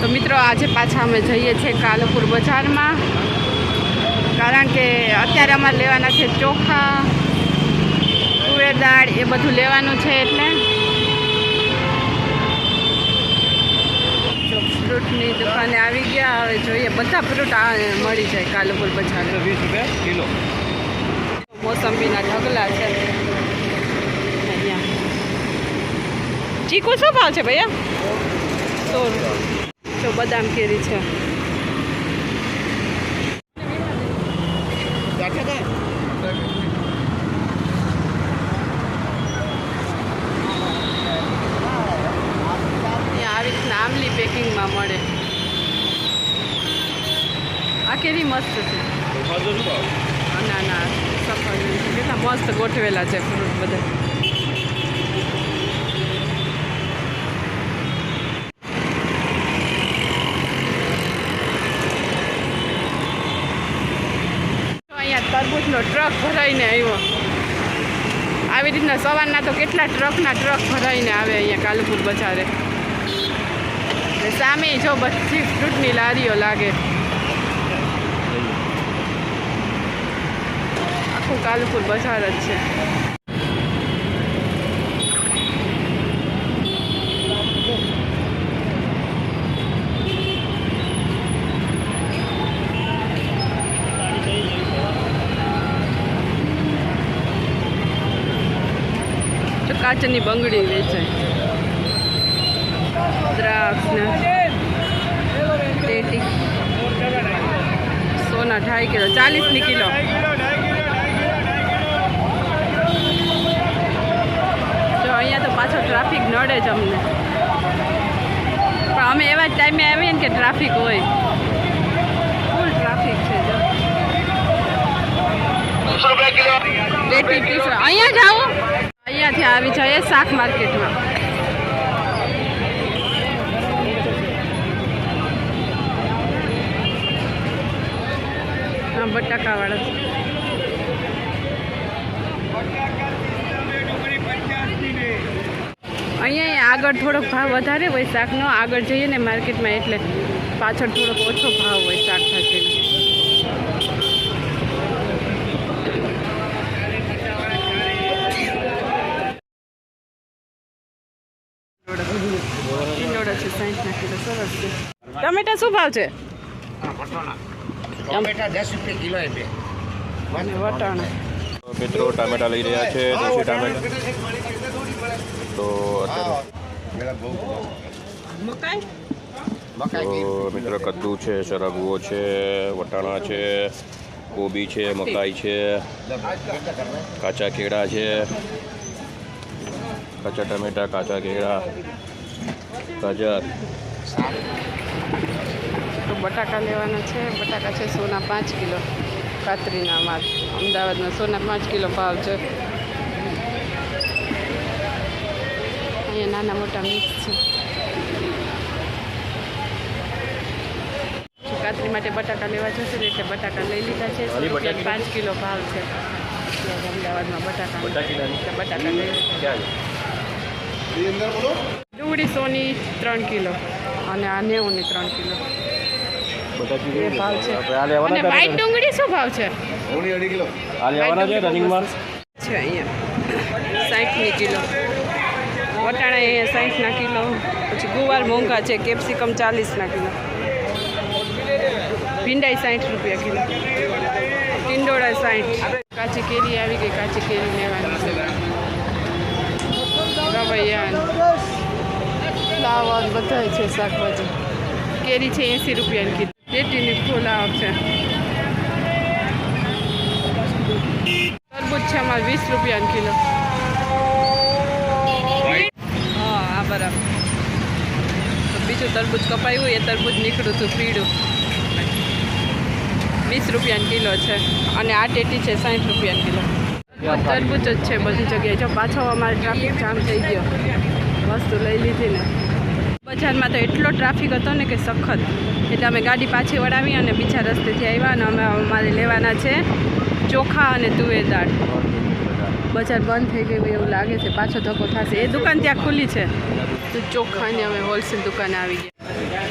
તો મિત્રો આજે પાછા અમે જઈએ છીએ કાલુપુર બજારમાં. કારણ કે અત્યારે અમારે લેવાના છે ચોખા તુવેર દાળ એ બધું લેવાનું છે એટલે. ફ્રૂટની દુકાને આવી ગયા હવે જોઈએ બધા ફ્રૂટ મળી જાય કાલુપુર બજાર વીસ રૂપિયા કિલો. મોસંબીના ઢગલા છે. અહીંયા. ચીકુ શું ભાવ છે ભૈયા? સો રૂપિયા. જો બદામ કેરી છે. આવી રીતના આમલી પેકિંગમાં મળે. આ કેરી મસ્ત છે. ના ના છે. કેટલા મસ્ત ગોઠવેલા છે ફ્રૂટ બધા તો ટ્રક ભરાઈને આવ્યો. આવી રીતના સવારના તો કેટલા ટ્રકના ટ્રક ભરાઈને આવે અહીંયા કાલુપુર બજારે. સામે જો બધી ફ્રૂટની લારીઓ લાગે. આખું કાલુપુર બજાર જ છે. જો કાચની બંગડી વેચાય. દ્રાક્ષ સોના ઢાઈ કિલો ચાલીસની કિલો. જો અહીંયા તો પાછો ટ્રાફિક નડે જ અમને. પણ અમે એવા જ ટાઈમે આવીએ ને કે ટ્રાફિક હોય. ફૂલ ટ્રાફિક છે જો. અહીંયા જ આવો. અહીંયાથી આવી જઈએ શાક માર્કેટમાં. બટાકાવાળા. અહીંયા આગળ થોડોક ભાવ વધારે હોય શાકનો, આગળ જઈએ ને માર્કેટમાં એટલે પાછળ થોડોક ઓછો ભાવ હોય શાકભાજીનો. ટીંડોળા છે સાઠના કિલો સરસ છે ટમેટા શું ભાવ છે? ટમેટા દસ રૂપિયા કિલો એમ અને વટાણા. મિત્રો ટામેટા લઈ રહ્યા છે દેશી ટામેટા. તો અત્યારે તો મિત્રો કદ્દુ છે સરગવો છે વટાણા છે કોબી છે મકાઈ છે કાચા કેળા છે. કાચા ટમેટા કાચા કેળા ગાજર. તો બટાકા લેવાના છે. બટાકા છે સોના પાંચ કિલો. કાતરીના માલ. અમદાવાદમાં સોના પાંચ કિલો ભાવ છે. અહીંયા નાના મોટા મિક્સ છે. કાતરી માટે બટાકા લેવા જશે ને એટલે બટાકા લઈ લીધા છે? પાંચ કિલો ભાવ છે. અમદાવાદમાં બટાકા. બટાકા લઈ લીધા ડુંગળી સોની ત્રણ કિલો અને આ નેવુંની ત્રણ કિલો. એ ભાવ છે. અને વ્હાઈટ ડુંગળી શું ભાવ છે? છે અહીંયા. સાઠની કિલો. વટાણા અહીંયા સાઠના કિલો. પછી ગુવાર મોંઘા છે કેપ્સિકમ ચાલીસના કિલો. ભીંડાઈ સાઠ રૂપિયા કિલો. ટિંડોળા સાઠ કાચી કેરી આવી ગઈ કાચી કેરી લેવાની છે રવૈયા ફ્લાવર બધા છે શાકભાજી. કેરી છે એંસી રૂપિયાની કિલો. પેટીની ફુલાવ છે તરબૂચ છે. અમારે વીસ રૂપિયાની કિલો. હા આ બરાબર. બીજું તરબૂચ કપાયું એ તરબૂચ નીકળ્યું હતું પીળું. વીસ રૂપિયાની કિલો છે. અને આ ટેટી છે સાઠ રૂપિયાની કિલો. તરબૂચ જ છે બધી જગ્યાએ. જો પાછો અમારે ટ્રાફિક જામ થઈ ગયો. વસ્તુ લઈ લીધી ને. બજારમાં તો એટલો ટ્રાફિક હતો ને કે સખત. એટલે અમે ગાડી પાછી વળાવી અને બીજા રસ્તેથી આવ્યા અને અમે અમારે લેવાના છે ચોખા અને તુવેર દાળ. બજાર બંધ થઈ ગયું એવું લાગે છે. પાછો ધક્કો થશે. એ દુકાન ત્યાં ખુલ્લી છે. તો ચોખાની અમે હોલસેલ દુકાને આવી ગયા.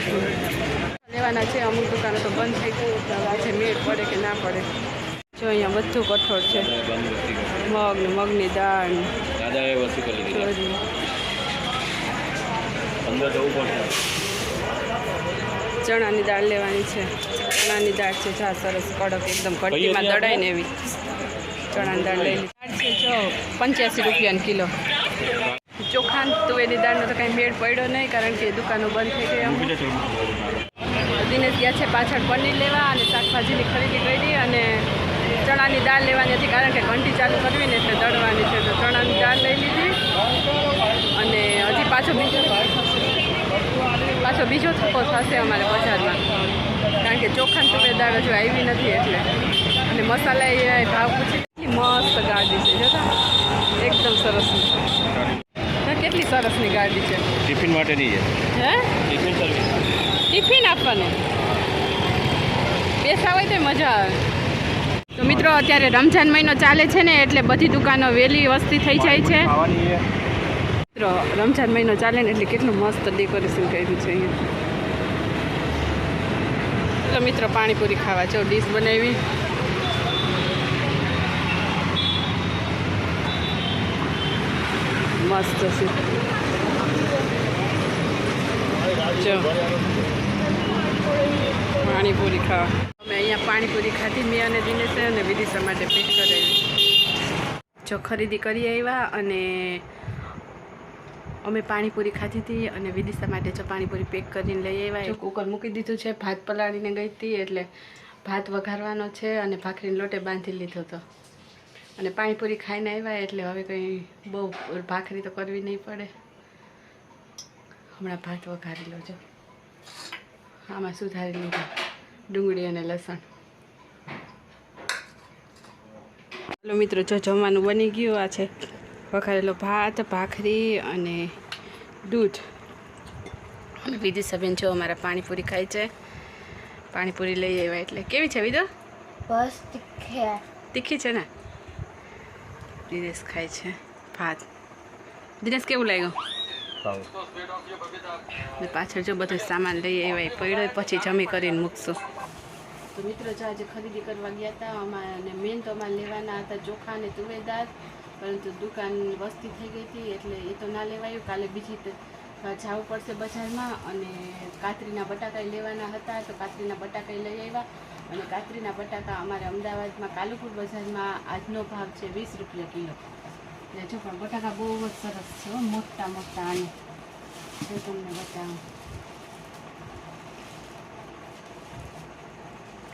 લેવાના છે. અમુક દુકાનો તો બંધ થઈ ગઈ આજે મેળ પડે કે ના પડે. જો અહીંયા બધું કઠોળ છે. મગ ને મગની દાળ ને દાદા એ વસ્તુ કરી દીધી. અંદર જવું પડશે. ચણાની દાળ લેવાની છે. ચણાની દાળ છે જા સરસ કડક એકદમ કટકીમાં દળાય ને એવી. ચણાની દાળ લઈ દાળ છે જો પંચ્યાસી રૂપિયાની કિલો. ચોખા તુવેરી તુવેરની દાળનો તો કાંઈ મેળ પડ્યો નહીં કારણ કે દુકાનો બંધ થઈ ગઈ દિનેશ ગયા છે પાછળ પનીર લેવા અને શાકભાજીની ખરીદી કરી અને ચણાની દાળ લેવાની હતી કારણ કે ઘંટી ચાલુ કરવી ને એટલે દળવાની છે. તો ચણાની દાળ લઈ લીધી. અને હજી પાછો બીજો પાછો બીજો થપ્પો થશે અમારે બજારમાં. કારણ કે ચોખાની દાળ હજુ આવી નથી એટલે. અને મસાલા એ ભાવ પૂછી મસ્ત ગાડી છે જોતા? એકદમ સરસ કેટલી સરસની ગાડી છે? ટિફિન માટેની છે. હે? ટિફિન સર્વિસ ટિફિન આપવાનું? બેસા હોય તો મજા આવે. તો મિત્રો, અત્યારે રમજાન મહિનો ચાલે છે ને, એટલે બધી દુકાનો વહેલી વસ્તી થઈ જાય છે. મિત્રો રમજાન મહિનો ચાલે ને, એટલે કેટલું મસ્ત ડેકોરેશન કર્યું છે અહીંયા. ચલો મિત્રો, પાણીપુરી ખાવા જો ડીશ બનાવી. મસ્ત છે. પાણીપુરી ખાવા. અમે અહીંયા પાણીપુરી ખાધી, મેં અને દિનેશે અને વિદિશા માટે પેક કરાવી જો ખરીદી કરી આવ્યા અને અમે પાણીપુરી ખાધી હતી અને વિદિશા માટે જો પાણીપુરી પેક કરીને લઈ આવ્યા. કુકર મૂકી દીધું છે, ભાત પલાળીને ગઈ હતી, એટલે ભાત વઘારવાનો છે અને ભાખરીને લોટે બાંધી લીધો હતો. અને પાણીપુરી ખાઈને આવ્યા, એટલે હવે કંઈ બહુ ભાખરી તો કરવી નહીં પડે. હમણાં ભાત વઘારી લો છો આમાં સુધારી લીધું. ડુંગળી અને લસણ. ચાલો મિત્રો જો જમવાનું બની ગયું આ છે. વઘારેલો ભાત ભાખરી અને દૂધ. અને વિદિશાબેન જો અમારા પાણીપુરી ખાય છે. પાણીપુરી લઈ આવ્યા એટલે. કેવી છે વિદો? બસ તીખે તીખી છે ને? દિનેશ ખાય છે ભાત. દિનેશ કેવું લાગ્યું? પાછળ જો બધો સામાન લઈ આવ્યા પડ્યો પછી જમી કરીને મૂકશું. તો મિત્રો જો આજે ખરીદી કરવા ગયા હતા, અમારે મેન તો અમારે લેવાના હતા ચોખા અને તુવેદાર પરંતુ દુકાન વસ્તી થઈ ગઈ હતી એટલે એ તો ના લેવાયું. કાલે બીજી જવું પડશે બજારમાં અને કાતરીના બટાકા લેવાના હતા, તો કાતરીના બટાકા લઈ આવ્યા. અને કાતરીના બટાકા અમારે અમદાવાદમાં કાલુપુર બજારમાં આજનો ભાવ છે વીસ રૂપિયા કિલો. એટલે જો પણ બટાકા બહુ જ સરસ છે મોટા મોટા આને. જો તમને બતાવું.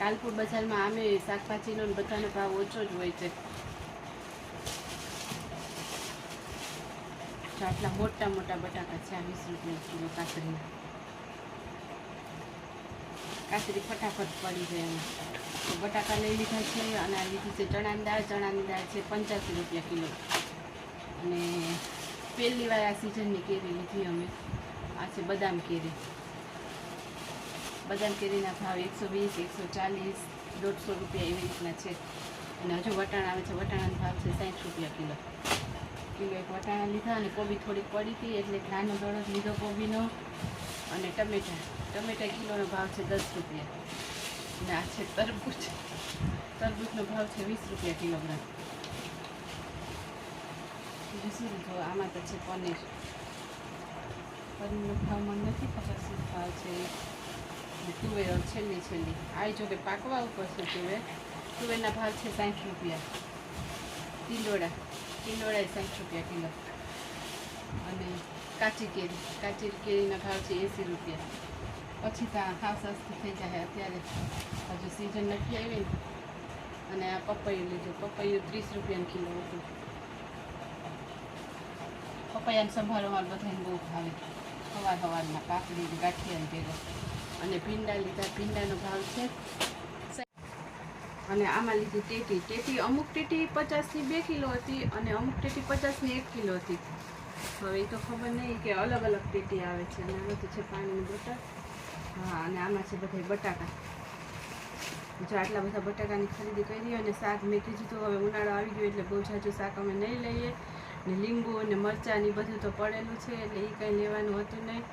કાલપુર બજારમાં આમે શાકભાજીનો બધાનો ભાવ ઓછો જ હોય છે. આટલા મોટા મોટા બટાકા છે, આ વીસ રૂપિયા કિલો કાતરીના કાતરી ફટાફટ પડી જાય એમ. તો બટાકા લઈ લીધા છે અને આ લીધી છે ચણાની દાળ. ચણાની દાળ છે પંચ્યાસી રૂપિયા કિલો. અને પહેલી વાર આ સિઝનની કેરી લીધી અમે. આ છે બદામ કેરી. બદામ કેરીના ભાવ એકસો વીસ, એકસો ચાલીસ, દોઢસો રૂપિયા એવી રીતના છે. અને હજુ વટાણા આવે છે, વટાણાનો ભાવ છે સાઠ રૂપિયા કિલો. કિલો એક વટાણા લીધા અને કોબી થોડીક પડી હતી એટલે નાનો દોડો લીધો કોબીનો. અને ટમેટા ટમેટા કિલોનો ભાવ છે દસ રૂપિયા. અને આ છે તરબૂચ. તરબૂચનો ભાવ છે વીસ રૂપિયા કિલોગ્રામ. બીજું શું લીધું આમાં તો છે પનીર. પનીરનો ભાવ મને નથી ખબર શું ભાવ છે. અને તુવેર છેલ્લી છેલ્લી. આ જો કે પાકવા ઉપર છે તુવેર તુવેરના ભાવ છે સાઠ રૂપિયા. ટીંડોળા. ટીંડોળા સાઠ રૂપિયા કિલો. અને કાચી કેરી. કાચી કેરીના ભાવ છે એંસી રૂપિયા. પછી તો આ ખાસ સસ્તી થઈ જાય અત્યારે. હજુ સિઝન નથી આવી. ને અને આ પપૈયું લીધું. પપૈયું ત્રીસ રૂપિયાનું કિલો હતું. પપૈયાને સંભાળવા બધાને બહુ ભાવે. હવાર હવારના કાકડી ગાંઠિયાને ભેગો. અને ભીંડા લીધા, ભીંડાનો ભાવ છે. અને આમાં લીધી ટેટી. ટેટી અમુક ટેટી પચાસની બે કિલો હતી અને અમુક ટેટી પચાસની એક કિલો હતી. હવે એ તો ખબર નહીં કે અલગ અલગ ટેટી આવે છે. અને આ બધું છે પાણીની બોટલ. હા, અને આમાં છે બધા બટાકા. જો આટલા બધા બટાકાની ખરીદી કરી અને શાક મેં કીધું તો હવે ઉનાળો આવી ગયો એટલે બહુ જાજુ શાક અમે નહીં લઈએ. ને લીંબુ અને મરચાં ને બધું તો પડેલું છે એટલે એ કંઈ લેવાનું હતું નહીં.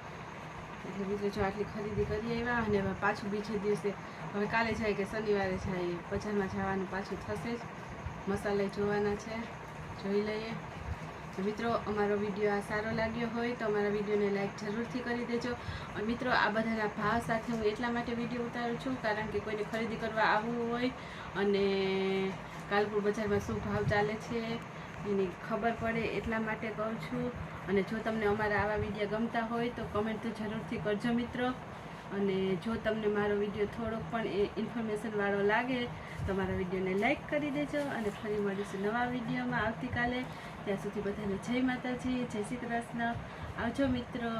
એટલે મિત્રો જો આટલી ખરીદી કરી આવ્યા અને હવે પાછું બીજે દિવસે, હવે કાલે જાય કે શનિવારે જાય, બજારમાં જવાનું પાછું થશે જ. મસાલા જોવાના છે, જોઈ લઈએ. મિત્રો, અમારો વીડિયો આ સારો લાગ્યો હોય તો અમારા વિડીયોને લાઈક જરૂરથી કરી દેજો. અને મિત્રો, આ બધાના ભાવ સાથે હું એટલા માટે વીડિયો ઉતારું છું, કારણ કે કોઈને ખરીદી કરવા આવવું હોય અને કાલપુર બજારમાં શું ભાવ ચાલે છે એની ખબર પડે એટલા માટે કહું છું. અને જો તમને અમારા આવા વીડિયો ગમતા હોય તો કમેન્ટ તો જરૂરથી કરજો મિત્રો. અને જો તમને મારો વીડિયો થોડોક પણ એ ઇન્ફોર્મેશનવાળો લાગે તો મારા વિડીયોને લાઈક કરી દેજો અને ફરી મળીશું નવા વિડીયોમાં. આવતીકાલે ત્યાં સુધી બધાને જય માતાજી, જય શ્રી કૃષ્ણ. આવજો મિત્રો.